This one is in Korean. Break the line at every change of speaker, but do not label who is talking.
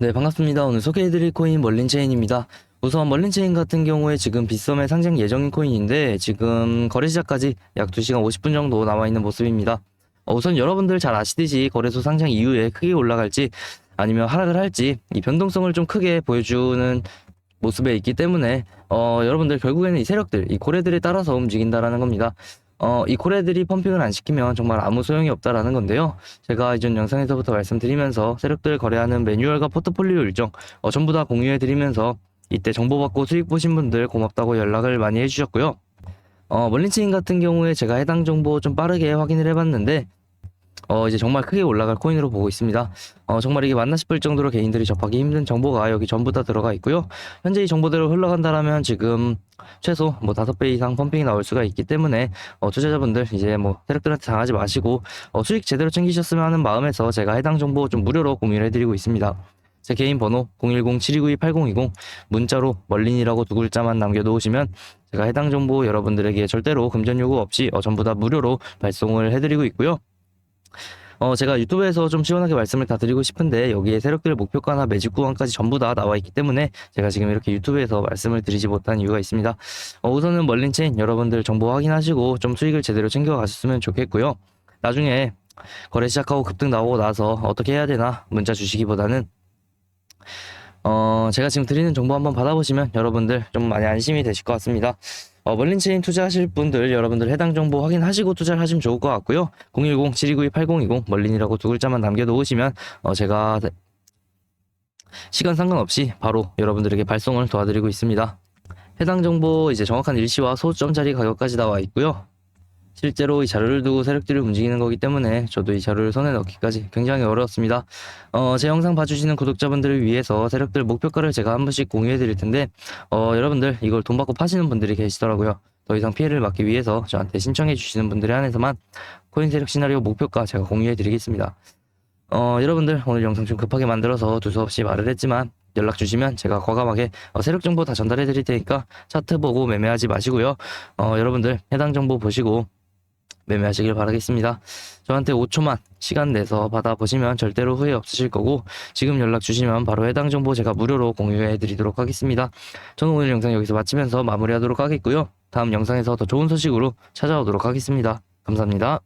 네, 반갑습니다. 오늘 소개해드릴 코인 멀린체인입니다. 우선 멀린체인 같은 경우에 지금 빗썸에 상장 예정인 코인인데 지금 거래 시작까지 약 2시간 50분 정도 남아있는 모습입니다. 어, 우선 여러분들 잘 아시듯이 거래소 상장 이후에 크게 올라갈지 아니면 하락을 할지 이 변동성을 좀 크게 보여주는 모습에 있기 때문에 어, 여러분들 결국에는 이 세력들, 이 고래들에 따라서 움직인다라는 겁니다. 어, 이 고래들이 펌핑을 안 시키면 정말 아무 소용이 없다라는 건데요. 제가 이전 영상에서부터 말씀드리면서 세력들 거래하는 매뉴얼과 포트폴리오 일정 어, 전부 다 공유해드리면서 이때 정보받고 수익 보신 분들 고맙다고 연락을 많이 해주셨고요. 어, 멀린체인 같은 경우에 제가 해당 정보 좀 빠르게 확인을 해봤는데 어, 이제 정말 크게 올라갈 코인으로 보고 있습니다. 어, 정말 이게 맞나 싶을 정도로 개인들이 접하기 힘든 정보가 여기 전부 다 들어가 있고요. 현재 이 정보대로 흘러간다라면 지금 최소 뭐 다섯 배 이상 펌핑이 나올 수가 있기 때문에 어, 투자자분들 이제 뭐 세력들한테 당하지 마시고 어, 수익 제대로 챙기셨으면 하는 마음에서 제가 해당 정보 좀 무료로 공유를 해드리고 있습니다. 제 개인 번호 010-7292-8020 문자로 멀린이라고 두 글자만 남겨놓으시면 제가 해당 정보 여러분들에게 절대로 금전 요구 없이 어, 전부 다 무료로 발송을 해드리고 있고요. 어, 제가 유튜브에서 좀 시원하게 말씀을 다 드리고 싶은데 여기에 세력들 목표가나 매집 구간까지 전부 다 나와 있기 때문에 제가 지금 이렇게 유튜브에서 말씀을 드리지 못한 이유가 있습니다. 어, 우선은 멀린 체인 여러분들 정보 확인하시고 좀 수익을 제대로 챙겨 가셨으면 좋겠고요. 나중에 거래 시작하고 급등 나오고 나서 어떻게 해야 되나 문자 주시기보다는 어, 제가 지금 드리는 정보 한번 받아보시면 여러분들 좀 많이 안심이 되실 것 같습니다. 어, 멀린체인 투자하실 분들 여러분들 해당 정보 확인하시고 투자를 하시면 좋을 것 같고요. 010-7292-8020 멀린이라고 두 글자만 남겨놓으시면 어, 제가 시간 상관없이 바로 여러분들에게 발송을 도와드리고 있습니다. 해당 정보 이제 정확한 일시와 소점짜리 가격까지 나와 있고요. 실제로 이 자료를 두고 세력들이 움직이는 거기 때문에 저도 이 자료를 손에 넣기까지 굉장히 어려웠습니다. 어, 제 영상 봐주시는 구독자분들을 위해서 세력들 목표가를 제가 한 번씩 공유해 드릴 텐데, 어, 여러분들 이걸 돈 받고 파시는 분들이 계시더라고요. 더 이상 피해를 막기 위해서 저한테 신청해 주시는 분들에 한해서만 코인 세력 시나리오 목표가 제가 공유해 드리겠습니다. 어, 여러분들 오늘 영상 좀 급하게 만들어서 두서없이 말을 했지만 연락 주시면 제가 과감하게 어, 세력 정보 다 전달해 드릴 테니까 차트 보고 매매하지 마시고요. 어, 여러분들 해당 정보 보시고 매매하시길 바라겠습니다. 저한테 5초만 시간 내서 받아보시면 절대로 후회 없으실 거고 지금 연락 주시면 바로 해당 정보 제가 무료로 공유해 드리도록 하겠습니다. 저는 오늘 영상 여기서 마치면서 마무리하도록 하겠고요. 다음 영상에서 더 좋은 소식으로 찾아오도록 하겠습니다. 감사합니다.